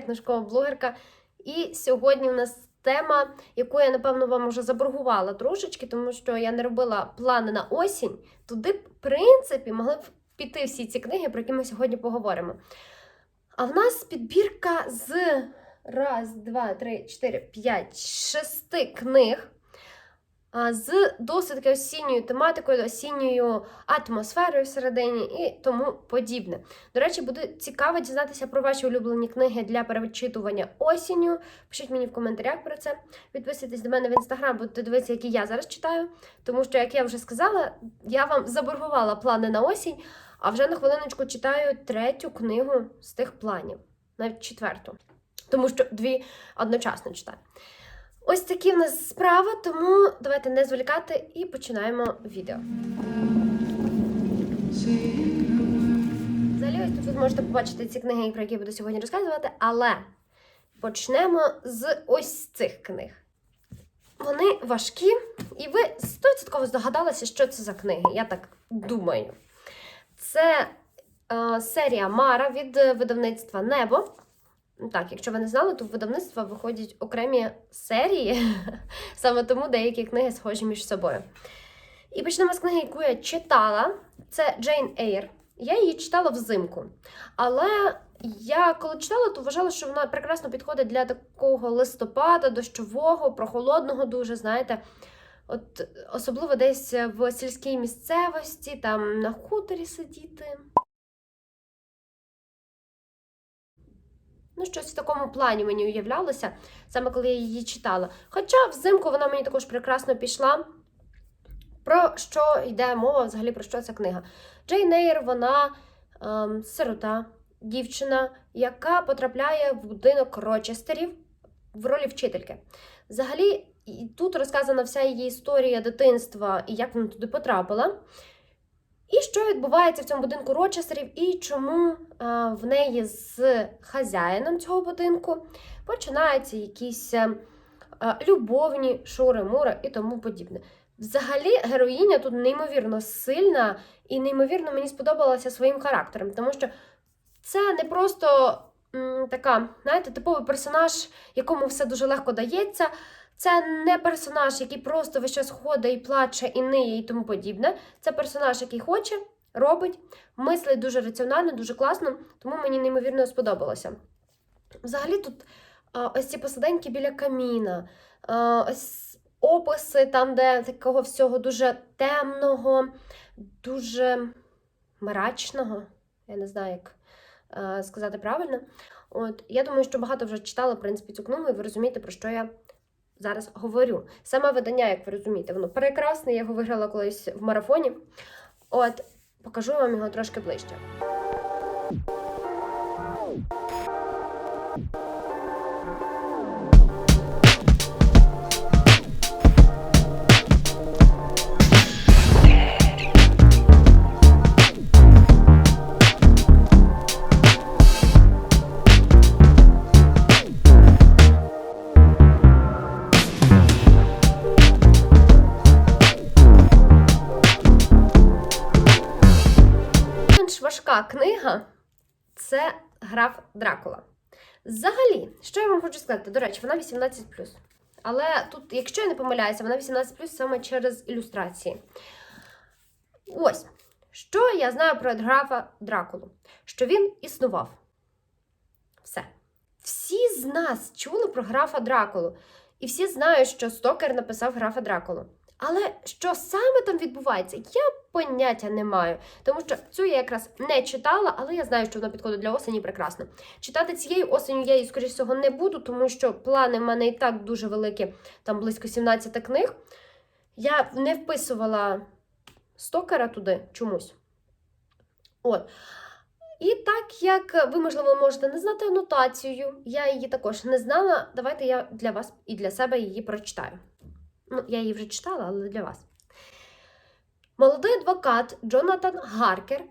Наталя, книжкова блогерка. І сьогодні у нас тема, яку я, напевно, вам вже заборгувала трошечки, тому що я не робила плани на осінь. Туди, в принципі, могли б піти всі ці книги, про які ми сьогодні поговоримо. А в нас підбірка з раз, два, три, чотири, п'ять, шести книг. З досить осінньою тематикою, осінньою атмосферою всередині і тому подібне. До речі, буде цікаво дізнатися про ваші улюблені книги для перечитування осінню. Пишіть мені в коментарях про це. Підписуйтесь до мене в інстаграм, будете дивитися, які я зараз читаю. Тому що, як я вже сказала, я вам заборгувала плани на осінь, а вже на хвилиночку читаю третю книгу з тих планів, навіть четверту. Тому що дві одночасно читаю. Ось такі в нас справи, тому давайте не зволікати і починаємо відео. Взагалі, ось тут ви можете побачити ці книги, про які я буду сьогодні розказувати, але почнемо з ось цих книг. Вони важкі, і ви 100% здогадалися, що це за книги. Я так думаю. Це е, серія Мара від видавництва Небо. Так, якщо ви не знали, то в видавництва виходять окремі серії, саме тому деякі книги схожі між собою. І почнемо з книги, яку я читала. Це Джейн Ейр. Я її читала взимку. Але я коли читала, то вважала, що вона прекрасно підходить для такого листопада, дощового, прохолодного дуже, знаєте. От особливо десь в сільській місцевості, там на хуторі сидіти. Ну, щось в такому плані мені уявлялося, саме коли я її читала. Хоча взимку вона мені також прекрасно пішла. Про що йде мова, взагалі про що ця книга? Джейн Ейр, вона ем, сирота, дівчина, яка потрапляє в будинок Рочестерів в ролі вчительки. Взагалі, тут розказана вся її історія дитинства і як вона туди потрапила. І що відбувається в цьому будинку Рочестерів, і чому а, в неї з хазяїном цього будинку починаються якісь а, любовні шури-мури і тому подібне. Взагалі, героїня тут неймовірно сильна і неймовірно мені сподобалася своїм характером, тому що це не просто м, така, знаєте, типовий персонаж, якому все дуже легко дається. Це не персонаж, який просто весь час ходить і плаче, і ниє, і тому подібне. Це персонаж, який хоче, робить, мислить дуже раціонально, дуже класно, тому мені неймовірно сподобалося. Взагалі тут ось ці посаденьки біля каміна, ось описи там, де такого всього дуже темного, дуже мрачного, я не знаю, як сказати правильно. От, я думаю, що багато вже читала, в принципі, цю книгу, і ви розумієте, про що я зараз говорю. Саме видання, як ви розумієте, воно прекрасне, я його виграла колись в марафоні. От, покажу вам його трошки ближче. Граф Дракула. Взагалі, що я вам хочу сказати? До речі, вона 18. Але тут, якщо я не помиляюся, вона 18 саме через ілюстрації. Ось, що я знаю про графа Дракулу? Що він існував. Все. Всі з нас чули про графа Дракулу. І всі знають, що Стокер написав графа Дракулу. Але що саме там відбувається, я поняття не маю. Тому що цю я якраз не читала, але я знаю, що вона підходить для осені прекрасно. Читати цією осеню я її, скоріш всього, не буду, тому що плани в мене і так дуже великі, там близько 17 книг. Я не вписувала стокера туди чомусь. От. І так як ви, можливо, можете не знати анотацію, я її також не знала. Давайте я для вас і для себе її прочитаю. Ну, я її вже читала, але для вас. Молодий адвокат Джонатан Гаркер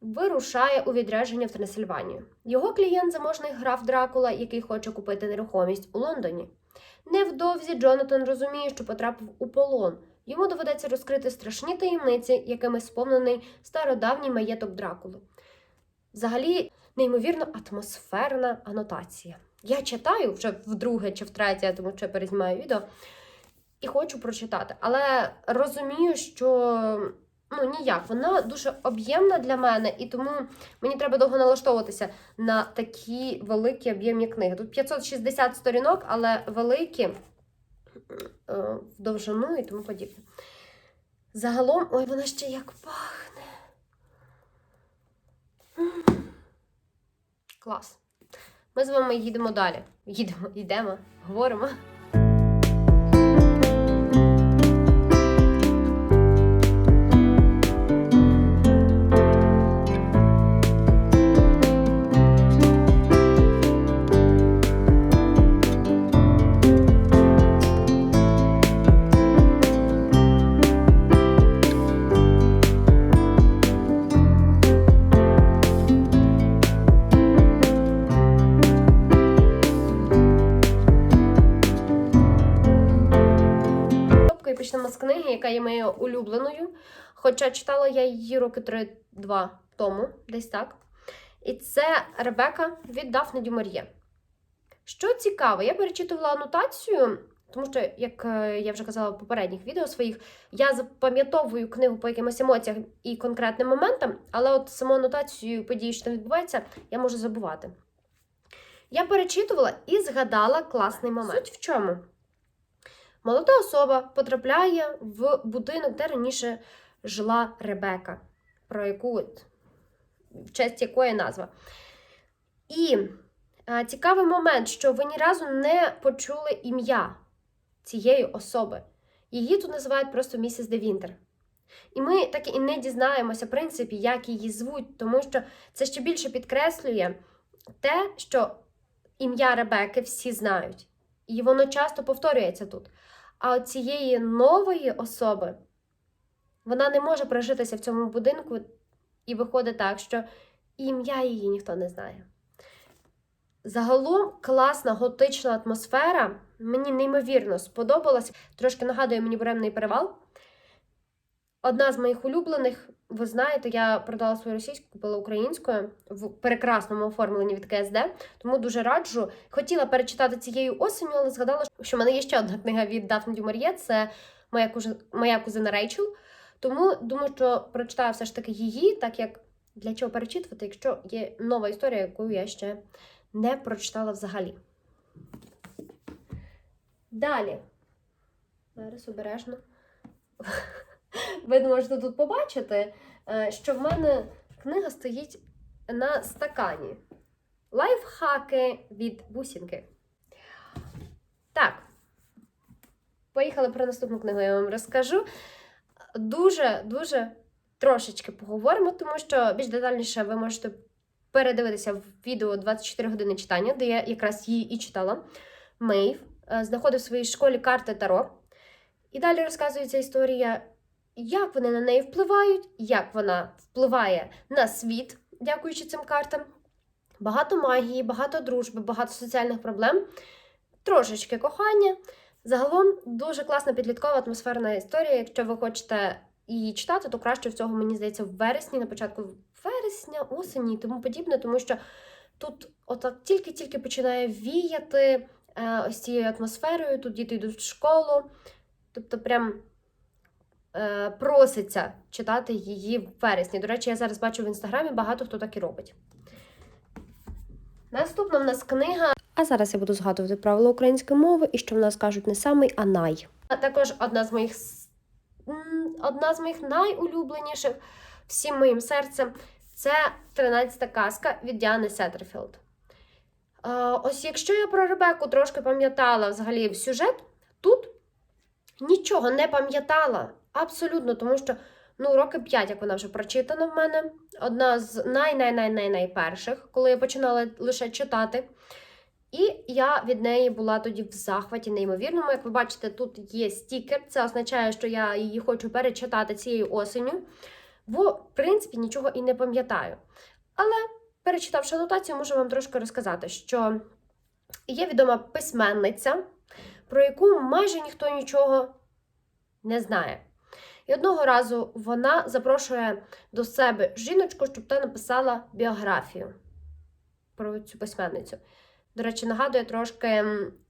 вирушає у відрядження в Трансильванію. Його клієнт заможний граф Дракула, який хоче купити нерухомість у Лондоні. Невдовзі Джонатан розуміє, що потрапив у полон. Йому доведеться розкрити страшні таємниці, якими сповнений стародавній маєток Дракули. Взагалі, неймовірно атмосферна анотація. Я читаю вже вдруге чи втретє, тому що я перезнімаю відео, і хочу прочитати. Але розумію, що ну ніяк, вона дуже об'ємна для мене, і тому мені треба довго налаштовуватися на такі великі об'ємні книги. Тут 560 сторінок, але великі е, в довжину і тому подібне. Загалом, ой, вона ще як пахне. Клас. Ми з вами їдемо далі. Їдемо, йдемо, говоримо. І почнемо з книги, яка є моєю улюбленою. Хоча читала я її роки 3-2 тому, десь так. І це Ребека від Дафни Дюмар'є. Що цікаво, я перечитувала анотацію, тому що, як е, я вже казала в попередніх відео своїх, я запам'ятовую книгу по якимось емоціям і конкретним моментам, але от саму анотацію подій, що там відбувається, я можу забувати. Я перечитувала і згадала класний момент. Суть в чому? Молода особа потрапляє в будинок, де раніше жила Ребека, про яку в честь якої назва. І е, цікавий момент, що ви ні разу не почули ім'я цієї особи. Її тут називають просто місіс де Вінтер. І ми так і не дізнаємося, в принципі, як її звуть, тому що це ще більше підкреслює те, що ім'я Ребеки всі знають. І воно часто повторюється тут. А от цієї нової особи вона не може прожитися в цьому будинку, і виходить так, що ім'я її ніхто не знає. Загалом класна готична атмосфера. Мені неймовірно сподобалась. Трошки нагадує мені буремний перевал. Одна з моїх улюблених, ви знаєте, я продала свою російську, купила українською в прекрасному оформленні від КСД, тому дуже раджу. Хотіла перечитати цією осенню, але згадала, що в мене є ще одна книга від Дафни Дюмар'є, це моя, кузи... моя кузина Рейчел. Тому думаю, що прочитаю все ж таки її, так як для чого перечитувати, якщо є нова історія, яку я ще не прочитала взагалі. Далі. Зараз обережно. Ви можете тут побачити, е, що в мене книга стоїть на стакані. Лайфхаки від бусінки. Так. Поїхали про наступну книгу, я вам розкажу. Дуже-дуже трошечки поговоримо, тому що більш детальніше ви можете передивитися в відео 24 години читання, де я якраз її і читала. Мейв е, знаходив в своїй школі карти Таро. І далі розказується історія, як вони на неї впливають, як вона впливає на світ, дякуючи цим картам. Багато магії, багато дружби, багато соціальних проблем, трошечки кохання. Загалом дуже класна підліткова атмосферна історія. Якщо ви хочете її читати, то краще всього, мені здається, в вересні, на початку вересня, осені і тому подібне, тому що тут отак тільки-тільки починає віяти е, ось цією атмосферою, тут діти йдуть в школу. Тобто, прям проситься читати її в вересні. До речі, я зараз бачу в інстаграмі багато хто так і робить. Наступна в нас книга. А зараз я буду згадувати правила української мови і що в нас кажуть не самий, а най. А також одна з моїх одна з моїх найулюбленіших всім моїм серцем це 13 казка від Діани Сеттерфілд. Е, ось якщо я про Ребеку трошки пам'ятала взагалі сюжет, тут нічого не пам'ятала абсолютно, тому що ну, роки 5, як вона вже прочитана в мене. Одна з най-най-най-най-найперших, коли я починала лише читати. І я від неї була тоді в захваті неймовірному. Як ви бачите, тут є стікер. Це означає, що я її хочу перечитати цією осенню, бо, в принципі, нічого і не пам'ятаю. Але, перечитавши анотацію, можу вам трошки розказати, що є відома письменниця, про яку майже ніхто нічого не знає. І одного разу вона запрошує до себе жіночку, щоб та написала біографію. про цю письменницю. До речі, нагадує трошки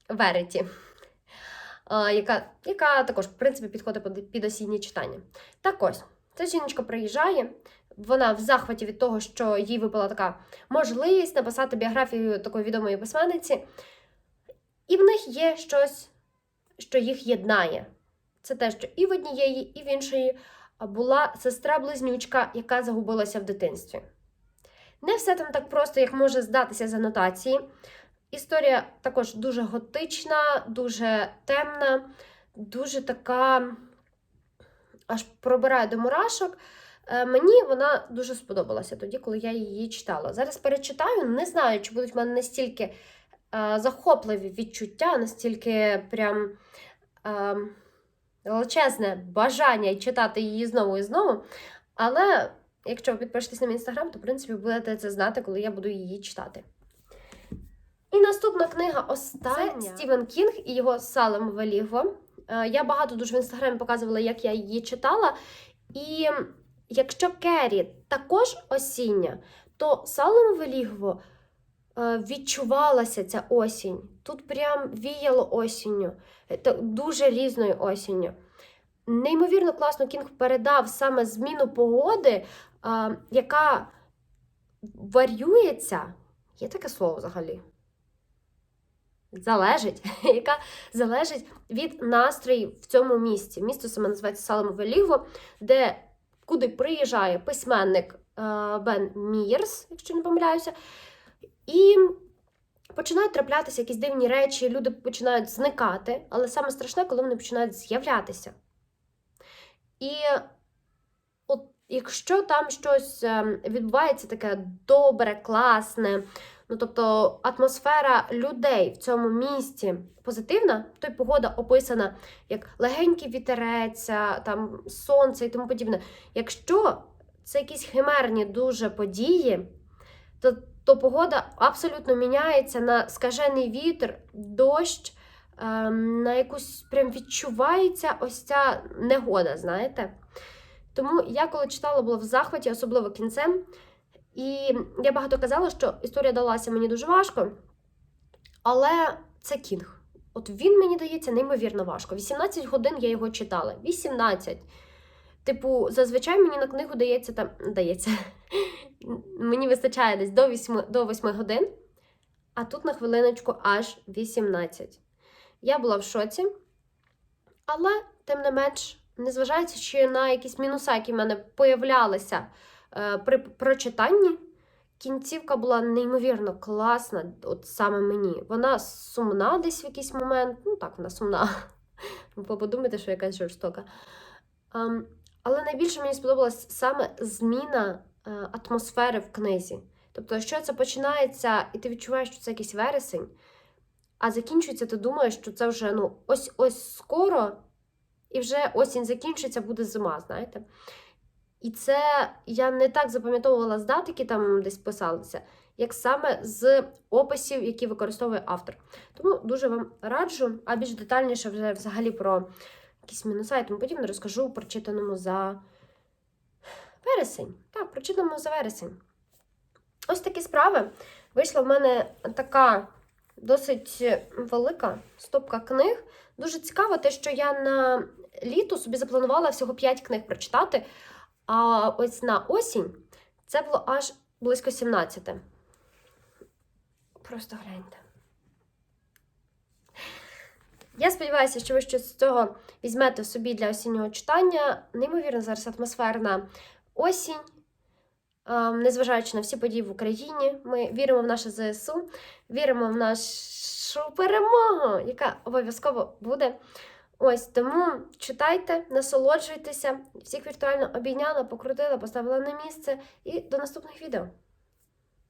Вереті, яка, яка також, в принципі, підходить під- осіннє читання. Так ось, ця жіночка приїжджає, вона в захваті від того, що їй випала така можливість написати біографію такої відомої письменниці, і в них є щось, що їх єднає. Це те, що і в однієї, і в іншої була сестра-близнючка, яка загубилася в дитинстві. Не все там так просто, як може здатися з анотації. Історія також дуже готична, дуже темна, дуже така аж пробирає до мурашок. Е, Мені вона дуже сподобалася тоді, коли я її читала. Зараз перечитаю, не знаю, чи будуть в мене настільки е, захопливі відчуття, настільки прям е, величезне бажання читати її знову і знову. Але якщо ви підпишетесь на мій інстаграм, то в принципі будете це знати, коли я буду її читати. І наступна книга остання Це Стівен Кінг і його Салем Веліго. Е, Я багато дуже в інстаграмі показувала, як я її читала. І якщо Керрі також осіння, то Салем Велігво відчувалася ця осінь. Тут прям віяло осінню, е, дуже різною осінню. Неймовірно класно Кінг передав саме зміну погоди, е, яка варюється. Є таке слово взагалі? Залежить, яка залежить від настроїв в цьому місті. Місто саме називається Саламове Ліго, де куди приїжджає письменник е, Бен Мірс, якщо не помиляюся, і починають траплятися якісь дивні речі, люди починають зникати, але саме страшне, коли вони починають з'являтися. І от якщо там щось е, відбувається таке добре, класне, ну тобто атмосфера людей в цьому місті позитивна, то й погода описана як легенький вітерець, там сонце і тому подібне. Якщо це якісь химерні дуже події, то, то погода абсолютно міняється на скажений вітер, дощ, ем, на якусь прям відчувається ось ця негода, знаєте? Тому я коли читала, була в захваті, особливо кінцем. І я багато казала, що історія далася мені дуже важко, але це кінг. От він мені дається неймовірно важко. 18 годин я його читала. 18. Типу, зазвичай мені на книгу дається там. Дається. Мені вистачає десь до 8, до 8 годин, а тут на хвилиночку аж 18. Я була в шоці, але, тим не менш, незважаючи на якісь мінуса, які в мене появлялися е, при прочитанні, кінцівка була неймовірно класна, от саме мені. Вона сумна десь в якийсь момент. Ну так, вона сумна. Ви подумайте, що якась жорстока. Ем, але найбільше мені сподобалась саме зміна атмосфери в книзі. Тобто, що це починається, і ти відчуваєш, що це якийсь вересень, а закінчується, ти думаєш, що це вже ну, ось ось скоро, і вже осінь закінчиться, буде зима, знаєте. І це я не так запам'ятовувала з дат, які там десь писалися, як саме з описів, які використовує автор. Тому дуже вам раджу, а більш детальніше вже взагалі про якісь мінуса і тому подібне розкажу в прочитаному за вересень. Так, прочитаному за вересень. Ось такі справи. Вийшла в мене така досить велика стопка книг. Дуже цікаво те, що я на літо собі запланувала всього 5 книг прочитати. А ось на осінь це було аж близько 17. Просто гляньте. Я сподіваюся, що ви щось з цього візьмете собі для осіннього читання. Неймовірно, зараз атмосферна осінь. Незважаючи на всі події в Україні, ми віримо в наше ЗСУ, віримо в нашу перемогу, яка обов'язково буде. Ось тому читайте, насолоджуйтеся. Всіх віртуально обійняла, покрутила, поставила на місце. І до наступних відео.